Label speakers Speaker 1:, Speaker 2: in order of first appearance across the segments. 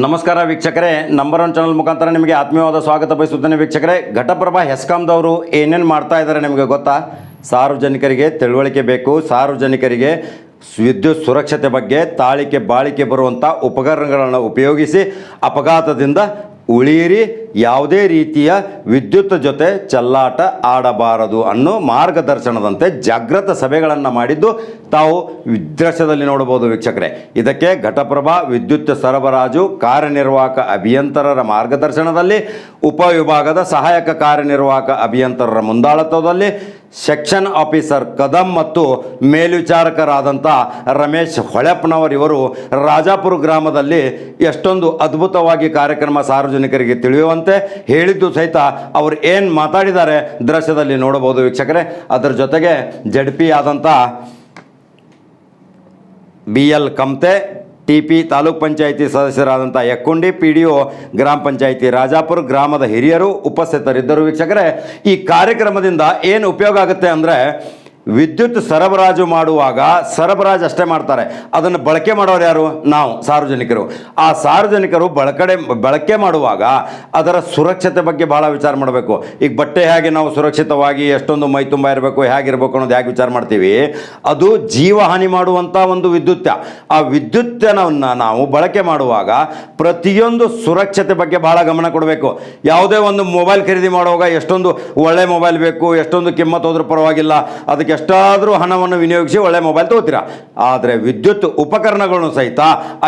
Speaker 1: ನಮಸ್ಕಾರ ವೀಕ್ಷಕರೇ number one channel ಮುಖಾಂತರ ನಿಮಗೆ ಆತ್ಮೀಯವಾದ ಸ್ವಾಗತ ಬಯಸುತ್ತೇನೆ ವೀಕ್ಷಕರೇ. ಘಟಪ್ರಭಾ ಹೆಸ್ಕಾಂದವರು ಏನೇನು ಮಾಡ್ತಾ ಇದ್ದಾರೆ ನಿಮಗೆ ಗೊತ್ತಾ? ಸಾರ್ವಜನಿಕರಿಗೆ ತಿಳುವಳಿಕೆ ಬೇಕು, ಸಾರ್ವಜನಿಕರಿಗೆ ವಿದ್ಯುತ್ ಸುರಕ್ಷತೆ ಬಗ್ಗೆ ತಾಳಿಕೆ, ಬಾಳಿಕೆ ಬರುವಂಥ ಉಪಕರಣಗಳನ್ನು ಉಪಯೋಗಿಸಿ ಅಪಘಾತದಿಂದ ಉಳಿಯಿರಿ ಯಾವುದೇ ರೀತಿಯ ವಿದ್ಯುತ್ ಜೊತೆ ಚಲ್ಲಾಟ ಆಡಬಾರದು ಅನ್ನೋ ಮಾರ್ಗದರ್ಶನದಂತೆ ಜಾಗೃತ ಸಭೆಗಳನ್ನು ಮಾಡಿದ್ದು ತಾವು ದೃಶ್ಯದಲ್ಲಿ ನೋಡಬಹುದು ವೀಕ್ಷಕರೇ. ಇದಕ್ಕೆ ಘಟಪ್ರಭಾ ವಿದ್ಯುತ್ ಸರಬರಾಜು ಕಾರ್ಯನಿರ್ವಾಹಕ ಅಭಿಯಂತರರ ಮಾರ್ಗದರ್ಶನದಲ್ಲಿ ಉಪವಿಭಾಗದ ಸಹಾಯಕ ಕಾರ್ಯನಿರ್ವಾಹಕ ಅಭಿಯಂತರರ ಮುಂದಾಳತ್ವದಲ್ಲಿ, ಸೆಕ್ಷನ್ ಆಫೀಸರ್ ಕದಂ ಮತ್ತು ಮೇಲ್ವಿಚಾರಕರಾದಂಥ ರಮೇಶ್ ಹೊಳೆಪ್ಪನವರಿವರು ರಾಜಾಪುರ ಗ್ರಾಮದಲ್ಲಿ ಎಷ್ಟೊಂದು ಅದ್ಭುತವಾಗಿ ಕಾರ್ಯಕ್ರಮ ಸಾರ್ವಜನಿಕರಿಗೆ ತಿಳಿಯುವಂತೆ ಹೇಳಿದ್ದು ಸಹಿತ ಅವರು ಏನು ಮಾತಾಡಿದ್ದಾರೆ ದೃಶ್ಯದಲ್ಲಿ ನೋಡಬಹುದು ವೀಕ್ಷಕರೇ. ಅದರ ಜೊತೆಗೆ ಜಡ್ ಪಿ ಆದಂಥ B L Kamte, T P taluk panchayat ಸದಸ್ಯರಾದಂಥ Yakkundi, P D O ಗ್ರಾಮ ಪಂಚಾಯಿತಿ ರಾಜಾಪುರ ಗ್ರಾಮದ ಹಿರಿಯರು ಉಪಸ್ಥಿತರಿದ್ದರು ವೀಕ್ಷಕರೇ. ಈ ಕಾರ್ಯಕ್ರಮದಿಂದ ಏನು ಉಪಯೋಗ ಆಗುತ್ತೆ ಅಂದರೆ ವಿದ್ಯುತ್ ಸರಬರಾಜು ಮಾಡುವಾಗ ಸರಬರಾಜು ಅಷ್ಟೇ ಮಾಡ್ತಾರೆ. ಅದನ್ನು ಬಳಕೆ ಮಾಡೋರು ಯಾರು? ನಾವು, ಸಾರ್ವಜನಿಕರು. ಆ ಸಾರ್ವಜನಿಕರು ಬಳಕಡೆ, ಬಳಕೆ ಮಾಡುವಾಗ ಅದರ ಸುರಕ್ಷತೆ ಬಗ್ಗೆ ಭಾಳ ವಿಚಾರ ಮಾಡಬೇಕು. ಈಗ ಬಟ್ಟೆ ಹೇಗೆ ನಾವು ಸುರಕ್ಷಿತವಾಗಿ ಎಷ್ಟೊಂದು ಮೈ ತುಂಬ ಇರಬೇಕು ಹೇಗಿರಬೇಕು ಅನ್ನೋದು ಹೇಗೆ ವಿಚಾರ ಮಾಡ್ತೀವಿ? ಅದು ಜೀವ ಹಾನಿ ಮಾಡುವಂಥ ಒಂದು ವಿದ್ಯುತ್ ಆ ವಿದ್ಯುತ್ತನವನ್ನು ನಾವು ಬಳಕೆ ಮಾಡುವಾಗ ಪ್ರತಿಯೊಂದು ಸುರಕ್ಷತೆ ಬಗ್ಗೆ ಭಾಳ ಗಮನ ಕೊಡಬೇಕು. ಯಾವುದೇ ಒಂದು ಮೊಬೈಲ್ ಖರೀದಿ ಮಾಡುವಾಗ ಎಷ್ಟೊಂದು ಒಳ್ಳೆ ಮೊಬೈಲ್ ಬೇಕು, ಎಷ್ಟೊಂದು ಕಿಮ್ಮತ್ತು ಹೋದ್ರೂ ಪರವಾಗಿಲ್ಲ. ಅದಕ್ಕೆ ಎಷ್ಟಾದರೂ ಹಣವನ್ನು ವಿನಿಯೋಗಿಸಿ ಒಳ್ಳೆ ಮೊಬೈಲ್ ತಗೋತೀರಾ? ಆದರೆ ವಿದ್ಯುತ್ ಉಪಕರಣಗಳನ್ನು ಸಹಿತ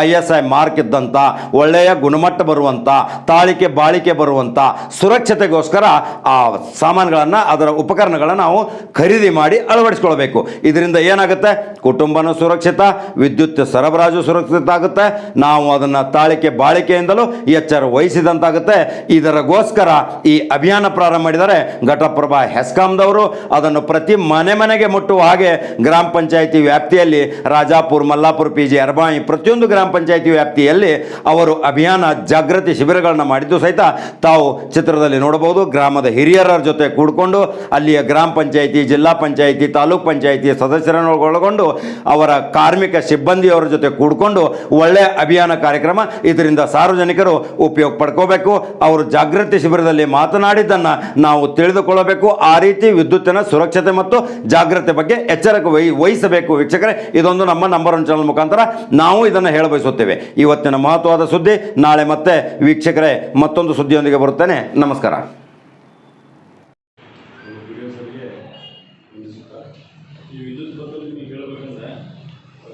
Speaker 1: ಐ ಎಸ್ ಐ ಮಾರ್ಕ್ ಇದ್ದಂಥ ಒಳ್ಳೆಯ ಗುಣಮಟ್ಟ ಬರುವಂಥ ತಾಳಿಕೆ ಬಾಳಿಕೆ ಬರುವಂಥ ಸುರಕ್ಷತೆಗೋಸ್ಕರ ಆ ಸಾಮಾನುಗಳನ್ನು, ಅದರ ಉಪಕರಣಗಳನ್ನು ನಾವು ಖರೀದಿ ಮಾಡಿ ಅಳವಡಿಸ್ಕೊಳ್ಬೇಕು. ಇದರಿಂದ ಏನಾಗುತ್ತೆ? ಕುಟುಂಬನ ಸುರಕ್ಷಿತ, ವಿದ್ಯುತ್ ಸರಬರಾಜು ಸುರಕ್ಷಿತ ಆಗುತ್ತೆ. ನಾವು ಅದನ್ನು ತಾಳಿಕೆ ಬಾಳಿಕೆಯಿಂದಲೂ ಎಚ್ಚರ ವಹಿಸಿದಂತಾಗುತ್ತೆ. ಇದರಗೋಸ್ಕರ ಈ ಅಭಿಯಾನ ಪ್ರಾರಂಭ ಮಾಡಿದರೆ ಘಟಪ್ರಭಾ ಹೆಸ್ಕಾಂದವರು. ಅದನ್ನು ಪ್ರತಿ ಮನೆ ಮನೆಗೆ ಮುಟ್ಟುವ ಹಾಗೆ ಗ್ರಾಮ ಪಂಚಾಯಿತಿ ವ್ಯಾಪ್ತಿಯಲ್ಲಿ ರಾಜಾಪುರ, ಮಲ್ಲಾಪುರ, ಪಿ ಜಿ ಅರ್ಬಾಯಿ ಪ್ರತಿಯೊಂದು ಗ್ರಾಮ ಪಂಚಾಯಿತಿ ವ್ಯಾಪ್ತಿಯಲ್ಲಿ ಅವರು ಅಭಿಯಾನ ಜಾಗೃತಿ ಶಿಬಿರಗಳನ್ನು ಮಾಡಿದ್ದು ಸಹಿತ ತಾವು ಚಿತ್ರದಲ್ಲಿ ನೋಡಬಹುದು. ಗ್ರಾಮದ ಹಿರಿಯರ ಜೊತೆ ಕೂಡಿಕೊಂಡು ಅಲ್ಲಿಯ ಗ್ರಾಮ ಪಂಚಾಯಿತಿ, ಜಿಲ್ಲಾ ಪಂಚಾಯಿತಿ, ತಾಲೂಕ್ ಪಂಚಾಯಿತಿ ಸದಸ್ಯರನ್ನು ಒಳಗೊಂಡು ಅವರ ಕಾರ್ಮಿಕ ಸಿಬ್ಬಂದಿಯವರ ಜೊತೆ ಕೂಡಿಕೊಂಡು ಒಳ್ಳೆಯ ಅಭಿಯಾನ ಕಾರ್ಯಕ್ರಮ ಇದರಿಂದ ಸಾರ್ವಜನಿಕರು ಉಪಯೋಗ ಪಡ್ಕೋಬೇಕು. ಅವರು ಜಾಗೃತಿ ಶಿಬಿರದಲ್ಲಿ ಮಾತನಾಡಿದ್ದನ್ನು ನಾವು ತಿಳಿದುಕೊಳ್ಳಬೇಕು. ಆ ರೀತಿ ವಿದ್ಯುತ್ತಿನ ಸುರಕ್ಷತೆ ಮತ್ತು ಜಾಗ್ರತೆ ಬಗ್ಗೆ ಎಚ್ಚರಿಕೆ ವಹಿ, ವಹಿಸಬೇಕು ವೀಕ್ಷಕರೇ. ಇದೊಂದು ನಮ್ಮ ನಂಬರ್ ಒನ್ ಚಾನಲ್ ಮುಖಾಂತರ ನಾವು ಇದನ್ನು ಹೇಳ ಬಯಸುತ್ತೇವೆ ಇವತ್ತಿನ ಮಹತ್ವದ ಸುದ್ದಿ, ನಾಳೆ ಮತ್ತೆ ವೀಕ್ಷಕರೇ ಮತ್ತೊಂದು ಸುದ್ದಿಯೊಂದಿಗೆ ಬರುತ್ತೇನೆ. ನಮಸ್ಕಾರ
Speaker 2: ವಿಡಿಯೋಸರಿಗೆ ವಂದಿಸುತ್ತಾ ಈ ವಿದ್ಯುತ್ ಬಗ್ಗೆ ನಿಮಗೆ ಹೇಳಬೇಕಂದ್ರೆ ಆ,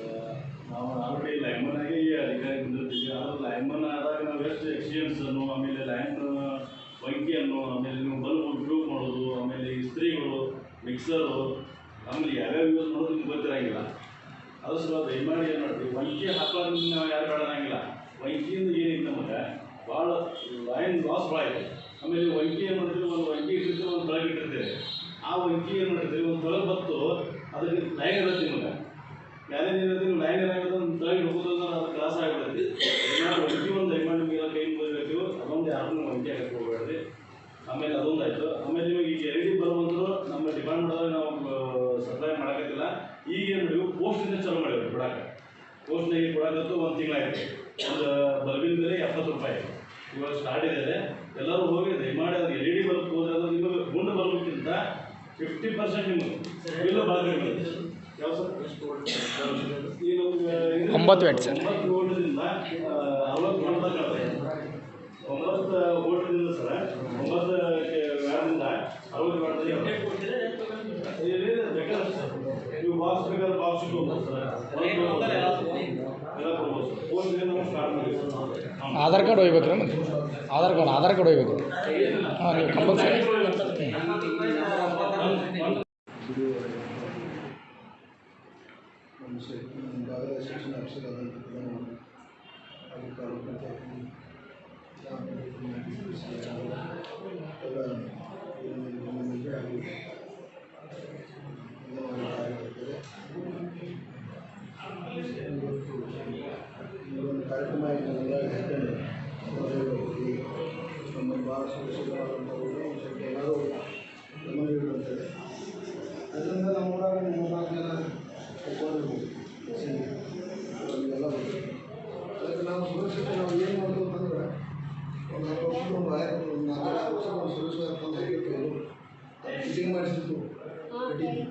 Speaker 2: ನಾವು ಆಲ್ರೆಡಿ ಲೈನ್ಮನ್ ಆಗಿ ಈ ಅಧಿಕಾರಿ ಬಂದಿರ್ತೀವಿ ಆದ್ರೆ ಲೈನ್ಮನ್ ಆದಾಗ ನಾವು ಎಷ್ಟು ಎಕ್ಸ್ಪೀರಿಯನ್ಸನ್ನು ಆಮೇಲೆ ಲೈನ್ ವಂಕಿಯನ್ನು ಆಮೇಲೆ ನೀವು ಬಲ್ಬ್ ಉಪಯೋಗ ಮಾಡೋದು ಆಮೇಲೆ ಇಸ್ತ್ರಿಗಳು ಮಿಕ್ಸರು ಆಮೇಲೆ ಯಾವ್ಯಾವ ಯೂಸ್ ಮಾಡೋದು ನಿಮ್ಗೆ ಗೊತ್ತಿರಂಗಿಲ್ಲ ಅದು ಸ್ವಲ್ಪ ದಯಮಾಡಿ ಏನು ಮಾಡ್ತೀವಿ ವಂಕಿ ಹಾಕೋದು ನಾವು ಯಾರು ಬೇಡಂಗಿಲ್ಲ ವಂಕಿಯಿಂದ ಏನೈತೆ ನಮಗೆ ಭಾಳ ಲೈನ್ ಲಾಸ್ ಭಾಳ ಆಮೇಲೆ ವಂಕಿ ಏನು ಮಾಡಿದ್ರು? ಒಂದು ವಂಕಿ ಇಟ್ಟಿರ್ತೀವಿ ಒಂದು ತೊಳಗೆ ಇಟ್ಟಿರ್ತೀವಿ. ಆ ವಂಕಿ ಏನು ಮಾಡಿದ್ರಿ? ಒಂದು ತೊಳಗೆ ಬತ್ತು. ಅದಕ್ಕೆ ಲೈನ್ ಇರುತ್ತೆ ನಿಮಗೆ. ಯಾರೇ ಏನಿರುತ್ತೆ ನೀವು ಲೈನ್ ಏನಾಗುತ್ತೆ ಒಂದು ತೊಳಗೆ ಹೋಗೋದು ಅದು ಕ್ಲಾಸ್ ಆಗಿಬಿಡುತ್ತೆ. ಏನಾದ್ರು ವಂಕಿ ಒಂದು ದಯಮಾಡಿ ನಿಮಗೆ ಕೈ ಬರಬೇಕು ಅದೊಂದು ಯಾರನ್ನೂ ವಂಕಿ ಹಾಕಕ್ಕೆ ಹೋಗಬೇಡ್ರಿ. ಆಮೇಲೆ ಅದೊಂದು ಆಯಿತು ಆಮೇಲೆ ನಿಮಗೆ ಈಗ ಎಲ್ ಡಿ ಬರುವಂದ್ರು ನಮ್ಮ ಡಿಪಾರ್ಟ್ಮೆಂಟ್ ನಾವು ಸಪ್ಲೈ ಮಾಡೋಕ್ಕಿಲ್ಲ ಈಗ ಏನು ಮಾಡಿವು ಪೋಸ್ಟಿಂದ ಚಾಲೂ ಮಾಡಿದ್ರು ಬಿಡಕ್ಕೆ ಪೋಸ್ಟ್ನಾಗಿ ಕೊಡಕತ್ತು ಒಂದು ತಿಂಗಳಾಯ್ತು. ಒಂದು ಬಲ್ಬಿನ ಬೆಲೆ ಎಪ್ಪತ್ತು ರೂಪಾಯಿ. ಇವಾಗ ಸ್ಟಾರ್ಟ್ ಇದೆ. ಎಲ್ಲರೂ ಹೋಗಿ ದಯಮಾಡಿ ಅವ್ರಿಗೆ ಎಲ್ ಇ ಡಿ ಬಲ್ಪ್ ಹೋದ್ರೆ ಅದು ನಿಮಗೆ ಗುಂಡು ಬಲ್ಬ್ಗಿಂತ ಫಿಫ್ಟಿ ಪರ್ಸೆಂಟ್ ನಿಮಗೆ. ಬಿಲ್ಲು ಬಾಕಿ. ಯಾವ ಸರ್? ಈಗ
Speaker 3: ಒಂಬತ್ತು.
Speaker 2: ಒಂಬತ್ತು ವೋಲ್ಟ್ದಿಂದ ಅರವತ್ತು ವೋಲ್ಟ್ ತನಕ ಇದೆ. ಒಂಬತ್ತು ವೋಲ್ಟ್ದಿಂದ ಸರ್ ಒಂಬತ್ತು ವ್ಯಾಟ್ದಿಂದ ಅರವತ್ತು ವ್ಯಾಟ್ ತನಕ ಇದೆ. ಇದೆ, ಬೇಕಾದ್ರೆ ಸರ್. ನೀವು ಬಾಕ್ಸ್ ಬೇಕಾದ್ರೆ ಬಾಕ್ಸ್ ಇಟ್ಕೊಬೋದು ಸರ್ ಎಲ್ಲ ಕೊಡ್ಬೋದು ಸರ್ ಫೋನ್ಗೆ ನಾವು ಸ್ಟಾರ್ಟ್ ಮಾಡಿ ಸರ್ ಹಾಂ.
Speaker 3: ಆಧಾರ್ ಕಾರ್ಡ್ ಒಯ್ಬೇಕ್ರಿ ಮತ್ತೆ. ಆಧಾರ್ ಕಾರ್ಡ್ ಆಧಾರ್ ಕಾರ್ಡ್ ಒಯ್ಬೇಕು. ಹಾಂ ನೀವು ಕಂಪಲ್ಸರಿ
Speaker 4: ಕಾರ್ಯಕ್ರಮ ಅದರಿಂದ ನಮ್ಮ ಊರಾಗ ಮೂರು ನಾಲ್ಕು ಜನ ಎಲ್ಲ ಅದಕ್ಕೆ ನಾವು ಸುರಕ್ಷಿತ ನಾವು ಏನು ಅಂತಂದ್ರೆ ಒಂದು ನಾಲ್ಕು ವರ್ಷದ ಒಂದು ನಾಲ್ಕು ವರ್ಷ ಒಂದು ಸರ್ವಿಸ್ ವೈರ್ ತಂದು ಹಾಕಿರ್ತೀವಿ ಫಿಟ್ಟಿಂಗ್ ಮಾಡಿಸಿತ್ತು ಕಟ್ಟಿಗೆ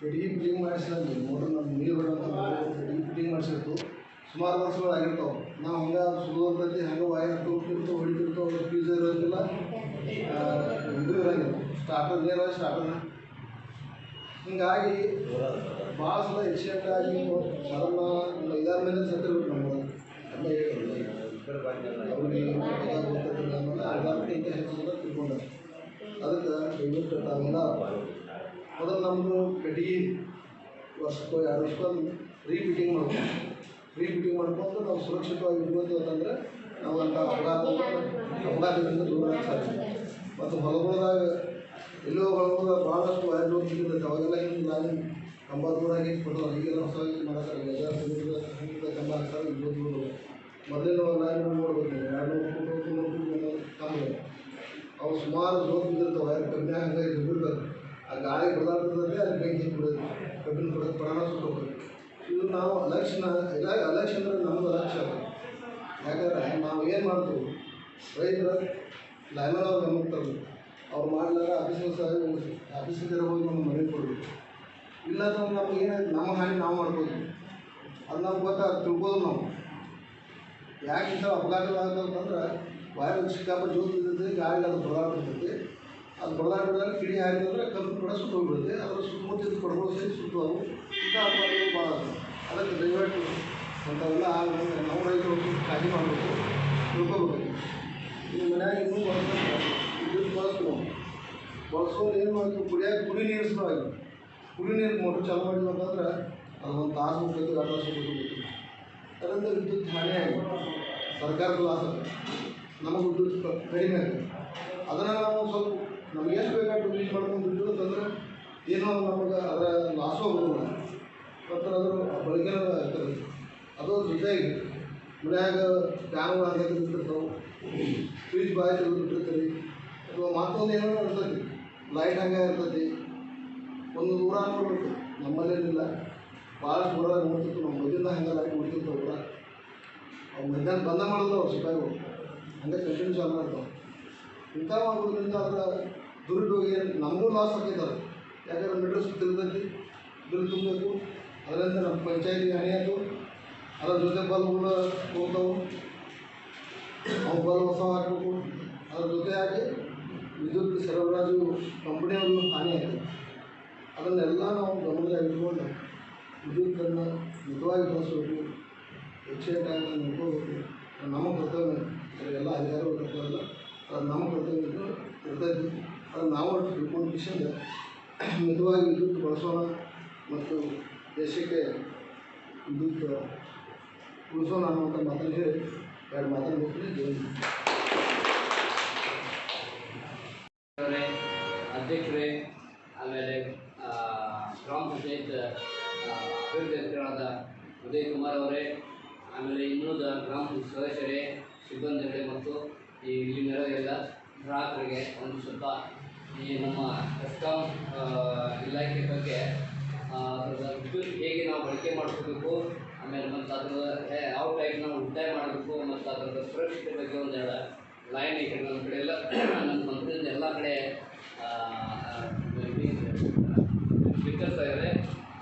Speaker 4: ಕಟ್ಟಿಗೆ ಫಿಟ್ಟಿಂಗ್ ಮಾಡಿಸಿದಂಗೆ ಮೋಟರ್ ನೀರು ಬಿಡೋಂಥ ಫಿಟ್ಟಿಂಗ್ ಮಾಡಿಸಿತ್ತು ಸುಮಾರು ವರ್ಷಗಳಾಗಿರ್ತಾವೆ. ನಾವು ಹಂಗೆ ಸುಲಭದಲ್ಲಿ ಹಂಗೆ ವೈರ್ ತೋರ್ತಿರ್ತಾವೆ ಹೊಡಿತಿರ್ತಾವೆ ಫೀಸ್ ಇರೋದಿಲ್ಲ. ಇದು ಇರೋಂಗಿಲ್ಲ. ಸ್ಟಾರ್ಟರ್ ನೇರ ಸ್ಟಾರ್ಟರ್ ಹಿಂಗಾಗಿ ಭಾಳ ಸಲ ಎಕ್ಸಿಡೆಂಟ್ ಆಗಿ ಸಡನ್ನ ಒಂದು ಐದಾರು ಮೇಲೆ ಸತ್ತಿರ್ಬೇಕು ನಮ್ಮ ಅದಕ್ಕೆ ದಯವಿಟ್ಟು ತಾವೆಲ್ಲ ಮೊದಲು ನಮ್ಮದು ಕಟ್ಟಿಗೆ ವರ್ಷಕ್ಕೋ, ಎರಡು ವರ್ಷಕ್ಕೊಂದು ರೀಫಿಟ್ಟಿಂಗ್ ಮಾಡ್ಕೊಂಡು ರೀಫಿಟ್ಟಿಂಗ್ ಮಾಡ್ಕೊಂಡು ನಾವು ಸುರಕ್ಷಿತವಾಗಿ ಇರ್ಬೋದು ಅಂತಂದ್ರೆ ನಾವು ಅಂಥ ಅಪಘಾತ ಅಪಘಾತದಿಂದ ದೂರ ಸಾಧ್ಯ ಮತ್ತು ಹೊಲಗೊಳದಾಗ ಎಲ್ಲೋ ಹೊಲಗೊಳದಾಗ ಭಾಳಷ್ಟು ವೈರ್ಗಳು ಸಿಗುತ್ತೆ. ಅವಾಗೆಲ್ಲ ಹಿಂಗೆ ನಾನು ಕಂಬದೂರಾಗಿ ಕೊಡೋರು ಈಗೆಲ್ಲ ಹೊಸದಾಗಿ ಮಾಡ್ತಾರೆ ಎಲ್ಲ ಹಿಂಗೆ ಕಂಬ ಹಾಕ್ತಾರೆ ಇರ್ಬೋದು ಮೊದಲಿನ ಲೈನ್ ನೋಡ್ಬೇಕು ಎರಡು ನೂರು ಫುಟ್ ಕಂಬ ಮೇಲೆ. ಕಂಬಗಳು ಅವು ಸುಮಾರು ಜೋತ್ ಬಿದ್ದಿರ್ತವೆ ವೈರ್ ಕಮ್ಮಿ ಹಂಗಾಗಿ ಬಿದ್ದಿರ್ತವೆ ಆ ಗಾಳಿ ಬದಲಾಗ್ತದೆ ಅಲ್ಲಿ ಬೆಂಕಿ ಬಿಡೋದು ಕಬ್ಬಿನ ಕೊಡೋದು ಪ್ರಾಣ ಸುಟ್ಟೋಗ್ತದೆ ಇದು ನಾವು ಅಲಕ್ಷಣ ಇಲ್ಲ ಅಲಕ್ಷ ಅಂದ್ರೆ ನಮ್ಮದು ಅಲಕ್ಷ್ಯ ಯಾಕಂದ್ರೆ ನಾವು ಏನು ಮಾಡ್ತೀವಿ? ರೈತರ ಲೈಮನ್ ಅವ್ರು ನಮಗೆ ತರಬೇಕು ಅವ್ರು ಮಾಡಲಾರ ಆಫೀಸಿನ ಸಹ ಆಫೀಸಿಗೆ ಹೋಗಿ ನಮ್ಗೆ ಮನೆ ಕೊಡಬೇಕು. ಇಲ್ಲಾಂದ್ರೆ ನಮ್ಗೆ ಏನಾಯ್ತು ನಮ್ಮ ಹಾನಿ ನಾವು ಮಾಡ್ಬೋದು. ಅದು ನಮ್ಗೆ ಗೊತ್ತಾಗ ತಿಳ್ಬೋದು ನಾವು. ಯಾಕೆ ಇಂಥ ಅಪಘಾತಗಳಾಗ್ತಂದ್ರೆ ವೈರ್ ಸಿಕ್ಕಾಪ ಜೋತಿ ಬಿದ್ದೈತೆ ಗಾಳಿ ಅದು ಬಡದಾಡ್ತಿರ್ತೈತಿ ಅದು ಬಡದಾಡಿದಾಗ ಕಿಡಿ ಹಾರಿದ್ರೆ ಕಬ್ಬು ಕೂಡ ಸುಟ್ಟೋಗ್ಬಿಡುತ್ತೆ ಅದ್ರ ಸುತ್ತಮುತ್ತಿದ್ದು ಕೊಡಗಳು ಸಹಿತ ಸುತ್ತವು ಇಂಥ ಅಪಘಾತಗಳು ಭಾಳ. ಅದಕ್ಕೆ ದಯವಿಟ್ಟು ಅಂಥವೆಲ್ಲ ಆಗಬೇಕು ನಾವು ರೈತರು ಕಾಳಜಿ ಮಾಡಬೇಕು. ತಿಳ್ಕೊಬೇಕು ನಿಮ್ಮ ಮನ್ಯಾಗ ಇನ್ನೂ ವಿದ್ಯುತ್ ಬಳಸ್ತು ಬಳಸೋರು ಏನು ಮಾಡ್ತೀವಿ ಕುಡಿಯಾಗಿ ಕುಡಿ ನೀರು ಸಲುವಾಗಿ ಕುಡಿ ನೀರು ಮೋಟ್ರ್ ಚಾಲು ಮಾಡಿದ್ವಿ ಅಂತಂದ್ರೆ ಅದು ಒಂದು ತಾಸು ಹೋಗ್ತೈತಿ ಎರಡು ತಾಸು ಅದರಿಂದ ವಿದ್ಯುತ್ ಹಾನಿಯಾಗಿ ಸರ್ಕಾರದ ಲಾಸ್ ನಮಗೆ ವಿದ್ಯುತ್ ಕಡಿಮೆ ಆಗಿದೆ ಅದನ್ನು ನಾವು ಸ್ವಲ್ಪ ನಮ್ಗೆ ಎಷ್ಟು ಬೇಕಾದ್ರೂ ಯೂಸ್ ಮಾಡ್ಕೊಂಡು ಬಿಟ್ಟು ಅಂತಂದ್ರೆ ಏನೋ ನಮಗೆ ಅದರ ಲಾಸು ಆಗೋದಿಲ್ಲ ಮತ್ತು ಅದರ ಬಳಕೆ ಇರ್ತದೆ ಅದು ಜೊತೆಗೆ ಮನ್ಯಾಗ ಫ್ಯಾನ್ಗಳು ಹಾಗೆ ಬಿಟ್ಟಿರ್ತಾವೆ ಫ್ರಿಜ್ ಬಾಯ್ ಬಿಟ್ಟಿರ್ತೀರಿ. ಅಥವಾ ಮತ್ತೊಂದು ಏನೋ ಇರ್ತೈತಿ ಲೈಟ್ ಹಂಗೆ ಇರ್ತೈತಿ ಒಂದು ನೂರ ನೋಡ್ಬೇಕು ನಮ್ಮಲ್ಲೇನಿಲ್ಲ ಭಾಳಷ್ಟು ದೂರ ನೋಡ್ತಿತ್ತು ನಮ್ಮ ಮದ್ಯದ ಹಂಗೆ ಲೈಟ್ ಹೊಡಿತಿರ್ತಾವೆ ಊರ ಅವು ಮಧ್ಯಾಹ್ನ ಬಂದ ಮಾಡಿದ್ರು, ಅವ್ರು ಸಿಪಾಯಿಗಳು ಹಂಗೆ ಕಂಟಿನ್ಯೂ ಚಾಲು ಮಾಡ್ತಾವೆ ಇಂಥ ಮಾಡೋದ್ರಿಂದ ಅದರ ದುರುಪಯೋಗ ಏನು ನಮಗೂ ಲಾಸ್ ಆಗಿದ್ದಾರೆ ಯಾಕಂದ್ರೆ ಮೀಟ್ರ್ ಸುತ್ತಿರ್ತೈತಿ ಬಿಲ್ ತುಂಬಬೇಕು ಅದರಿಂದ ನಮ್ಮ ಪಂಚಾಯತಿ ಹಾನಿ ಆಯ್ತು ಅದರ ಜೊತೆ ಬಲ್ಬ್ಗಳು ಹೋಗ್ತಾವೆ. ಅವು ಬಲ್ಬ್ ಹೊಸ ಹಾಕಬೇಕು. ಅದ್ರ ಆಗಿ ವಿದ್ಯುತ್ ಸರಬರಾಜು ಕಂಪ್ನಿಯವರು ಹಾನಿ ಆಗಿದೆ. ಅದನ್ನೆಲ್ಲ ನಾವು ಗಮನದಾಗ ಇಟ್ಕೊಂಡು ವಿದ್ಯುತ್ತನ್ನು ಮಿತವಾಗಿ ಬಳಸಬೇಕು. ಹೆಚ್ಚಿನ ಆಗಿ ನೋಡ್ಕೋಬೇಕು ನಮ್ಮ ಕರ್ತವ್ಯ ಅದು ಎಲ್ಲ ಅಧಿಕಾರಿಗಳು ಕರ್ತವ್ಯ ಅದು ನಮ್ಮ ಕರ್ತವ್ಯ ಇದ್ದು ಇರ್ತೈತಿ ಅದನ್ನು ನಾವು ತಿಳ್ಕೊಂಡು ಕಿಶಿಂದ ಮಿತವಾಗಿ ವಿದ್ಯುತ್ ಬಳಸೋಣ ಮತ್ತು ದೇಶಕ್ಕೆ ವಿದ್ಯುತ್ ಉಳಿಸೋಣ ಅನ್ನುವಂಥ ಮಾತನ್ನು ಹೇಳಿ ಎರಡು ಮಾತನ್ನು
Speaker 5: ಹೋಗ್ತೀನಿ ಅಧ್ಯಕ್ಷರೇ, ಆಮೇಲೆ ಗ್ರಾಮ ಪಂಚಾಯತ್ ಅಭಿವೃದ್ಧಿ ಅಧಿಕಾರಿಗಳಾದ ಉದಯ್ ಕುಮಾರ್ ಅವರೇ, ಆಮೇಲೆ ಇನ್ನುಳಿದ ಗ್ರಾಮ ಸದಸ್ಯರೇ, ಸಿಬ್ಬಂದಿಗಳೇ ಮತ್ತು ಈ ಇಲ್ಲಿ ನೆರೆದ ಗ್ರಾಹಕರಿಗೆ ಒಂದು ಸ್ವಲ್ಪ ಈ ನಮ್ಮ ಎಸ್ಕಾಂ ಇಲಾಖೆ ಬಗ್ಗೆ ವಿದ್ಯುತ್ ಹೇಗೆ ನಾವು ಬಳಕೆ ಮಾಡ್ಕೋಬೇಕು, ಆಮೇಲೆ ಮತ್ತು ಅದ್ರ ಯಾವ ಟೈಪ್ ನಾವು ಉಳಿತಾಯ ಮಾಡಬೇಕು, ಮತ್ತು ಅದರ ಸುರಕ್ಷತೆ ಬಗ್ಗೆ ಒಂದೆರಡು ಲೈನ್ ಈ ಕಡೆ ನಮ್ಮ ಕಡೆ ಎಲ್ಲ. ನಮ್ಮ ಮಂತ್ರಿಯಿಂದ ಎಲ್ಲ ಕಡೆ ಸ್ಪೀಕರ್ಸ್ ಇದೆ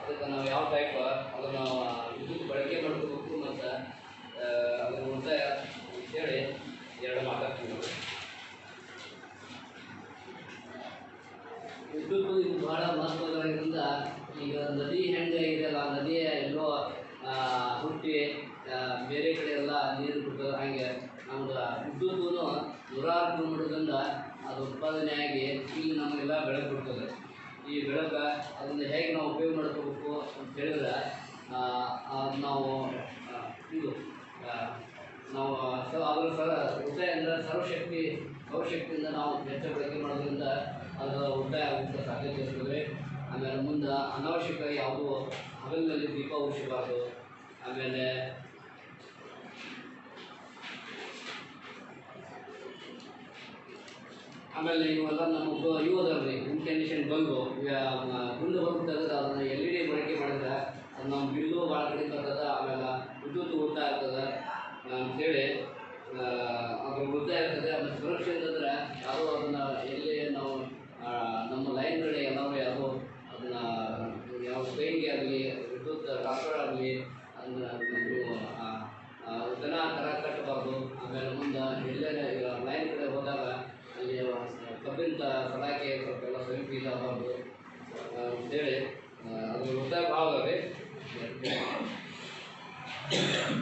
Speaker 5: ಅದಕ್ಕೆ ನಾವು ಯಾವ ಟೈಪ್ ಅದನ್ನು ವಿದ್ಯುತ್ ಬಳಕೆ ಮಾಡ್ಕೋಬೇಕು ಮತ್ತು ಅದರ ಉಳಿತಾಯ ಅಂತೇಳಿ ಎರಡು ಮಾತಾಡ್ತೀವಿ ನಾವು ವಿದ್ಯುತ್ ಇದು ಬಹಳ ಮಹತ್ವವಾಗಿರೋದ್ರಿಂದ ಈಗ ನದಿ ಹೆಂಗೆ ಇದೆಯಲ್ಲ ನದಿಯ ಎಲ್ಲೋ ಹುಟ್ಟಿ ಆ, ಬೇರೆ ಕಡೆ ಎಲ್ಲ ನೀರು ಬಿಡ್ತದೆ ಹಾಗೆ ನಮ್ಗೆ ಉದ್ದಕ್ಕೂ ನೂರಾರು ಕಿಲೋಮೀಟರ್ದಿಂದ ಅದು ಉತ್ಪಾದನೆ ಆಗಿ ಇಲ್ಲಿ ನಮಗೆಲ್ಲ ಬೆಳಕು ಬಿಡ್ತದೆ ಈ ಬೆಳಕು ಅದನ್ನ ಹೇಗೆ ನಾವು ಉಪಯೋಗ ಮಾಡ್ಕೋಬೇಕು ಅಂತ ಹೇಳಿದ್ರೆ ಆ, ನಾವು ಇದು ಆ, ಸ ಅವರು ಉಳಿತಾಯ ಅಂದರೆ ಸರ್ವಶಕ್ತಿ ಸೌಶಕ್ತಿಯಿಂದ ನಾವು ಹೆಚ್ಚು ಬಳಕೆ ಮಾಡೋದ್ರಿಂದ ಅದು ಉಳಿತಾಯ ಆಗುವಂಥ ಸಾಧ್ಯತೆ ಇರ್ತದೆ. ಆಮೇಲೆ ಮುಂದೆ ಅನಾವಶ್ಯಕ ಯಾವುದು ಹಗಲಿನಲ್ಲಿ ದೀಪ ಉಳಿಸಬಾರ್ದು ಆಮೇಲೆ ಆಮೇಲೆ ಇವೆಲ್ಲ ನಮ್ಮ ಯುವದಲ್ಲಿ ಇನ್ಕಂಡೀಷನ್ ಬಲ್ಬು ಗುಂಡು ಬಲ್ಬ್ ತೆಗೆದು ಅದನ್ನು ಎಲ್ ಇ ಡಿ ಬಳಕೆ ಮಾಡಿದ್ರೆ ಅದು ನಮ್ಮ ಬಿಲ್ಲು ಭಾಳ ಕಡಿಮೆ ಬರ್ತದೆ ಆಮೇಲೆ ವಿದ್ಯುತ್ ಉಳಿತಾಯ ಆಗ್ತದೆ ಅಂತೇಳಿ ಆ, ಅದ್ರ ಉಳಿತಾಯ ಇರ್ತದೆ ಎಲ್ಲೇ ಈಗ ಲೈನ್ ಕಡೆ ಹೋದಾಗ ಅಲ್ಲಿ ಕಬ್ಬಿನ ಸದಾಕೆ ಸ್ವಲ್ಪ ಎಲ್ಲ ಆಗಬಾರ್ದು ಅಂತೇಳಿ ಅದ್ರ ಒತ್ತಾಯ ಭಾಳ ಅದಾವೆ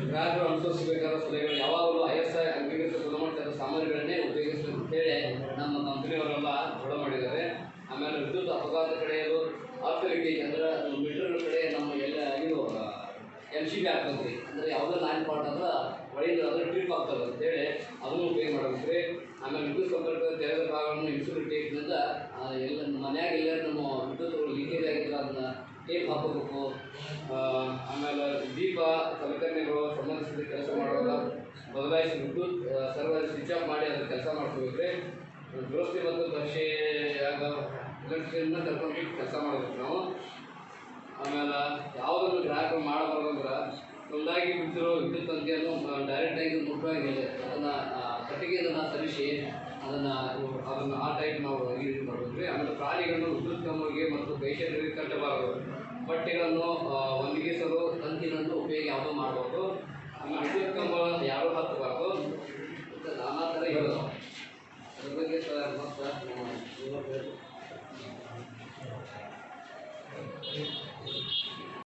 Speaker 5: ಗ್ರಾಹಕರು ಅನುಸರಿಸಬೇಕಾದ ಸಲಹೆಗಳು ಯಾವಾಗಲೂ ಐ ಎಸ್ ಐ ಅಂಗೀಕೃತ ಗುಣಮಟ್ಟದ ಸಾಮಗ್ರಿಗಳನ್ನೇ ಉಪಯೋಗಿಸಬೇಕು ಅಂತೇಳಿ ನಮ್ಮ ಕಂಪನಿಯವರೆಲ್ಲ ದೃಢ ಮಾಡಿದ್ದಾರೆ. ಆಮೇಲೆ ವಿದ್ಯುತ್ ಅಪಘಾತ ಕಡೆಯಲು ಆಫ್ಟರ್ ಅಂದರೆ ಅದು ಮೀಟರ್ ಕಡೆ ನಮ್ಮ ಎಲ್ಲ ಇದು ಎಲ್ ಸಿ ಬಿ ಆಗ್ತದೆ. ಅಂದರೆ ಯಾವುದೋ ಲ್ಯಾಂಡ್ ಪಾರ್ಟ್ ಅಂದ್ರೆ ಒಳಗೆ ಅಂದರೆ ಟ್ರಿಪ್ ಆಗ್ತದೆ ಅಂತೇಳಿ ಅದನ್ನು ಉಪಯೋಗ ಮಾಡಬೇಕು ರೀ ಆಮೇಲೆ ವಿದ್ಯುತ್ ಸಂಪರ್ಕದ ತೆರೆದ ಭಾಗವನ್ನು ಇನ್ಸೂರಿ ಟೇಪ್ನಿಂದ ಎಲ್ಲ ಮನ್ಯಾಗ ಎಲ್ಲ ನಮ್ಮ ವಿದ್ಯುತ್ ಲೀಕೇಜ್ ಆಗಿದ್ರೆ ಅದನ್ನ ಟೇಪ್ ಹಾಕೋಬೇಕು? ಆಮೇಲೆ ದೀಪ, ಸಲಕರಣೆಗಳು ಸಂಬಂಧಿಸಿದ ಕೆಲಸ ಮಾಡುವಾಗ ಬದಲಾಯಿಸಿ ವಿದ್ಯುತ್ ಸರ್ವರ್ ಸ್ವಿಚ್ ಆಫ್ ಮಾಡಿ ಅದನ್ನು ಕೆಲಸ ಮಾಡ್ಕೋಬೇಕ್ರೆ. ದುರಸ್ತಿ ಮತ್ತು ಪರೀಕ್ಷೆಯಾಗ ಎಲೆಕ್ಟ್ರಿಸಿಟಿಯಿಂದ ಕರ್ಕೊಂಡು ಕೆಲಸ ಮಾಡಬೇಕು ನಾವು. ಆಮೇಲೆ ಯಾವುದನ್ನು ಗ್ರಾಹಕರು ಮಾಡಬಾರ್ದು ಅಂದ್ರೆ ಒಂದಾಗಿ ಬಿದ್ದಿರೋ ವಿದ್ಯುತ್ ತಂತಿಯನ್ನು ಡೈರೆಕ್ಟಾಗಿ ಮುಟ್ಟುವಾಗಿಲ್ಲ ಅದನ್ನು ಕಟ್ಟಿಗೆಯನ್ನು ಸರಿಸಿ ಅದನ್ನು ಅದನ್ನು ಆ ಟೈಪ್ ನಾವು ಯೂಸ್ ಮಾಡಿದ್ವಿ. ಆಮೇಲೆ ಪ್ರಾಣಿಗಳನ್ನು ವಿದ್ಯುತ್ ಮತ್ತು ಕೈಶಲ್ಯರಿಗೆ ಕಟ್ಟಬಾರದು. ಬಟ್ಟೆಗಳನ್ನು ಒಣಗಿಸಲು ತಂತಿಗಳನ್ನು ಉಪಯೋಗ ಯಾವುದು ಮಾಡಬೇಕು ಆಮೇಲೆ ವಿದ್ಯುತ್ ಕಂಬಗಳನ್ನು ಯಾರು ಹತ್ತಬಾರ್ದು. ಮತ್ತು ನಾನಾ ಥರ ಹೇಳೋದು ಅದ್ರ ಬಗ್ಗೆ ಸರ್ ಮತ್ತು